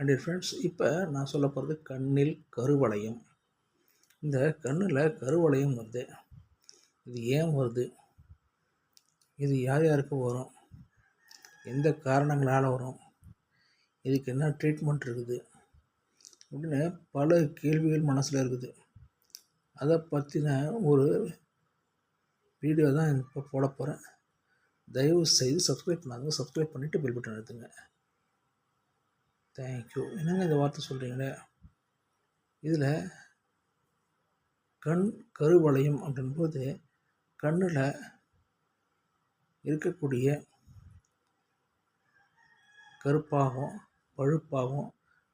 And friends இப்போ நான் சொல்ல போகிறது கண்ணில் கருவளையம். இந்த கண்ணில் கருவளையம் வருது. இது ஏன் வருது? இது யார் யாருக்கு வரும்? எந்த காரணங்களால் வரும்? இதுக்கு என்ன ட்ரீட்மெண்ட் இருக்குது? அப்படின்னு பல கேள்விகள் மனசில் இருக்குது. அதை பற்றின ஒரு வீடியோ தான் இப்போ போட போகிறேன் தயவு செய்து சப்ஸ்கிரைப் பண்ணாங்க சப்ஸ்கிரைப் பண்ணிவிட்டு பில் பட்டன் எடுத்துங்க தேங்க்யூ என்னங்க இந்த வார்த்தை சொல்கிறீங்களே இதில் கண் கருவளையம் அப்படின்போது கண்ணில் இருக்கக்கூடிய கருப்பாகவும் பழுப்பாகவும்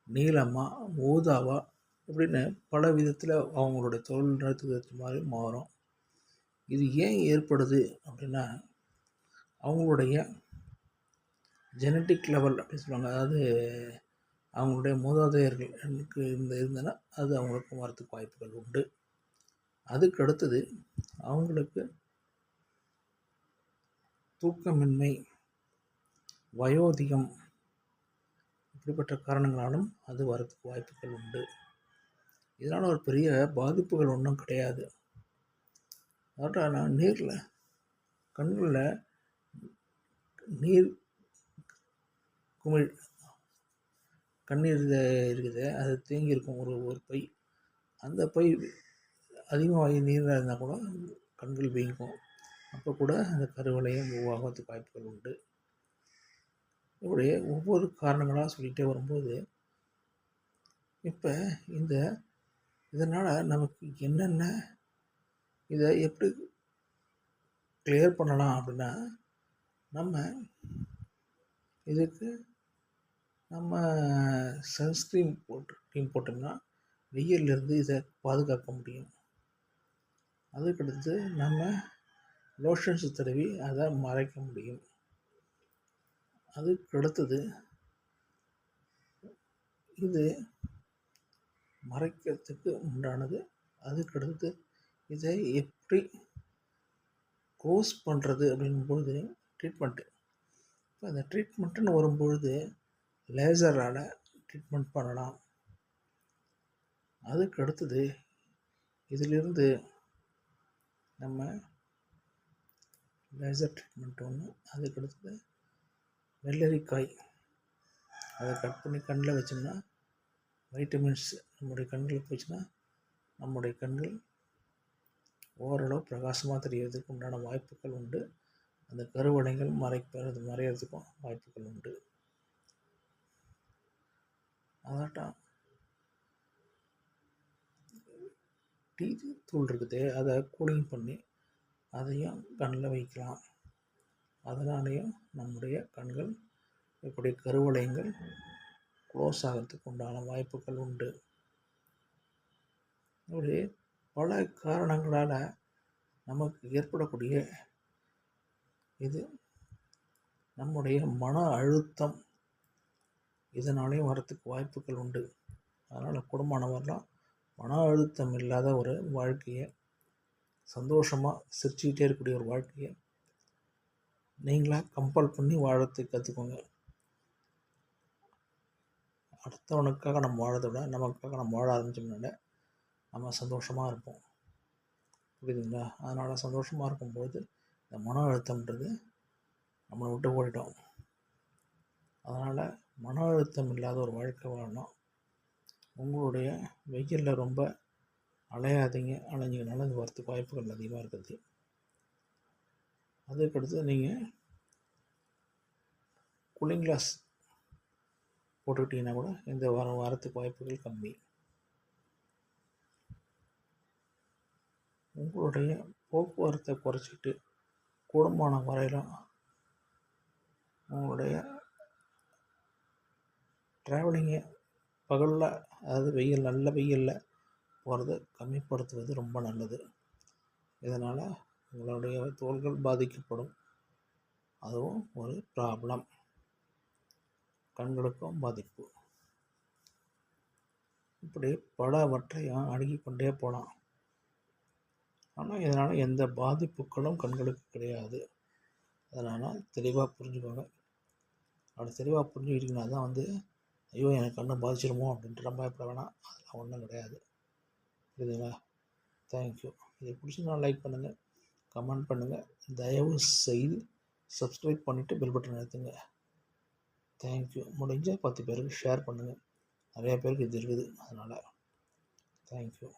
நீளமாக ஊதாவா இப்படின்னு பல விதத்தில் அவங்களுடைய தொழில் நடத்துக்கு மாதிரி மாறும். இது ஏன் ஏற்படுது அப்படின்னா அவங்களுடைய ஜெனட்டிக் லெவல் அப்படின்னு சொல்லுவாங்க. அதாவது அவங்களுடைய மூதாதையர்கள் எனக்கு இந்த இருந்தனா அது அவங்களுக்கு வரத்துக்கு வாய்ப்புகள் உண்டு. அதுக்கு அடுத்தது அவங்களுக்கு தூக்கமின்மை வயோதிகம் இப்படிப்பட்ட காரணங்களாலும் அது வரத்துக்கு வாய்ப்புகள் உண்டு. இதனால் ஒரு பெரிய பாதிப்புகள் ஒன்றும் கிடையாது. அதான் நான் நீரில் கண்களில் நீர் குமிழ் கண்ணீர் இருக்குது அது தேங்கியிருக்கும் ஒரு ஒரு பை. அந்த பை அதிகமாக நீராக இருந்தால் கூட கண்கள் வீங்கும். அப்போ கூட அந்த கருவளையம் உருவாகிறதுக்கு வாய்ப்புகள் உண்டு. இப்படி ஒவ்வொரு காரணங்களாக சொல்லிகிட்டே வரும்போது இப்போ இந்த இதனால் நமக்கு என்னென்ன இதை எப்படி கிளியர் பண்ணலாம் அப்படின்னா நம்ம இதுக்கு நம்ம சன்ஸ்க்ரீன் போட்டு க்ரீம் போட்டோம்னா வெயிலிருந்து இதை பாதுகாக்க முடியும். அதுக்கடுத்து நம்ம லோஷன்ஸ் தடவி அதை மறைக்க முடியும். அதுக்கு அடுத்தது இது மறைக்கிறதுக்கு உண்டானது அதுக்கடுத்து இதை எப்படி கோர்ஸ் பண்ணுறது அப்படின்பொழுது ட்ரீட்மெண்ட்டு இப்போ அந்த ட்ரீட்மெண்ட்டுன்னு வரும்பொழுது லேசரால் ட்ரீட்மெண்ட் பண்ணலாம். அதுக்கு அடுத்தது இதிலிருந்து நம்ம லேசர் ட்ரீட்மெண்ட் ஒன்று அதுக்கு அடுத்தது வெள்ளரிக்காய். அதை கட் பண்ணி கண்ணில் வச்சோம்னா வைட்டமின்ஸ் நம்முடைய கண்களுக்கு போச்சுன்னா நம்முடைய கண்கள் ஓரளவு பிரகாசமாக தெரியறதுக்கு உண்டான வாய்ப்புகள் உண்டு. அந்த கருவடைகள் மறைப்பது மறையிறதுக்கும் வாய்ப்புகள் உண்டு. அதாட்டம் டீ தூள் இருக்குது அதை கூலிங் பண்ணி அதையும் கண்ணில் வைக்கலாம். அதனாலேயும் நம்முடைய கண்கள் இப்படி கருவளையங்கள் க்ளோஸ் ஆகிறதுக்கு உண்டான வாய்ப்புகள் உண்டு. இப்படி பல காரணங்களால் நமக்கு ஏற்படக்கூடிய இது நம்முடைய மன அழுத்தம் இதனாலேயும் வரத்துக்கு வாய்ப்புகள் உண்டு. அதனால் குடும்பமானவரெலாம் மன அழுத்தம் இல்லாத ஒரு வாழ்க்கையை சந்தோஷமாக சிரிச்சுக்கிட்டே இருக்கக்கூடிய ஒரு வாழ்க்கையை நீங்களாக கம்பல் பண்ணி வாழறதுக்கு கற்றுக்கோங்க அடுத்தவனுக்காக நம்ம வாழறதை விட நமக்காக நம்ம வாழ ஆரம்பித்தோம்னால நம்ம சந்தோஷமாக இருப்போம். புரியுதுங்களா? அதனால் சந்தோஷமாக இருக்கும்போது இந்த மன அழுத்தம்ன்றது நம்மளை விட்டு ஓடிட்டோம் அதனால் மன அழுத்தம் இல்லாத ஒரு வாழ்க்கை வாழணும். உங்களுடைய வெயிலில் ரொம்ப அலையாதீங்க. அலைஞ்சிங்கனால அது வரத்துக்கு வாய்ப்புகள் அதிகமாக இருக்குது. அதுக்கடுத்து நீங்கள் கூலிங் கிளாஸ் போட்டுக்கிட்டிங்கன்னா கூட இந்த வாரம் வாரத்துக்கு வாய்ப்புகள் கம்மி. உங்களுடைய போக்குவரத்தை குறைச்சிட்டு கூடுமான வரையிலும் உங்களுடைய ட்ராவலிங்கை பகலில் அதாவது வெயில் நல்ல வெயிலில் போகிறத கம்மிப்படுத்துவது ரொம்ப நல்லது. இதனால் உங்களுடைய தோள்கள் பாதிக்கப்படும். அதுவும் ஒரு ப்ராப்ளம் கண்களுக்கும் பாதிப்பு. இப்படி பலவற்றையும் அணுகிக்கொண்டே போகலாம் ஆனால் இதனால் எந்த பாதிப்புகளும் கண்களுக்கு கிடையாது. அதனால் தெளிவாக புரிஞ்சுக்கோங்க. அப்படி தெளிவாக புரிஞ்சுக்கிட்டிங்கன்னா தான் வந்து ஐயோ எனக்கு கண்ணை பாதிச்சிருமோ அப்படின்ட்டு ரொம்ப பயப்பட வேணாம். அதெல்லாம் ஒன்றும் கிடையாது. புரியுதுங்களா? தேங்க்யூ இதை பிடிச்சிருந்தா லைக் பண்ணுங்கள் கமெண்ட் பண்ணுங்கள் தயவு செய்து சப்ஸ்கிரைப் பண்ணிவிட்டு பெல் பட்டன் அழுத்துங்க தேங்க்யூ முடிஞ்சால் பத்து பேருக்கு ஷேர் பண்ணுங்கள் நிறையா பேருக்கு இது இருக்குது. அதனால் தேங்க்யூ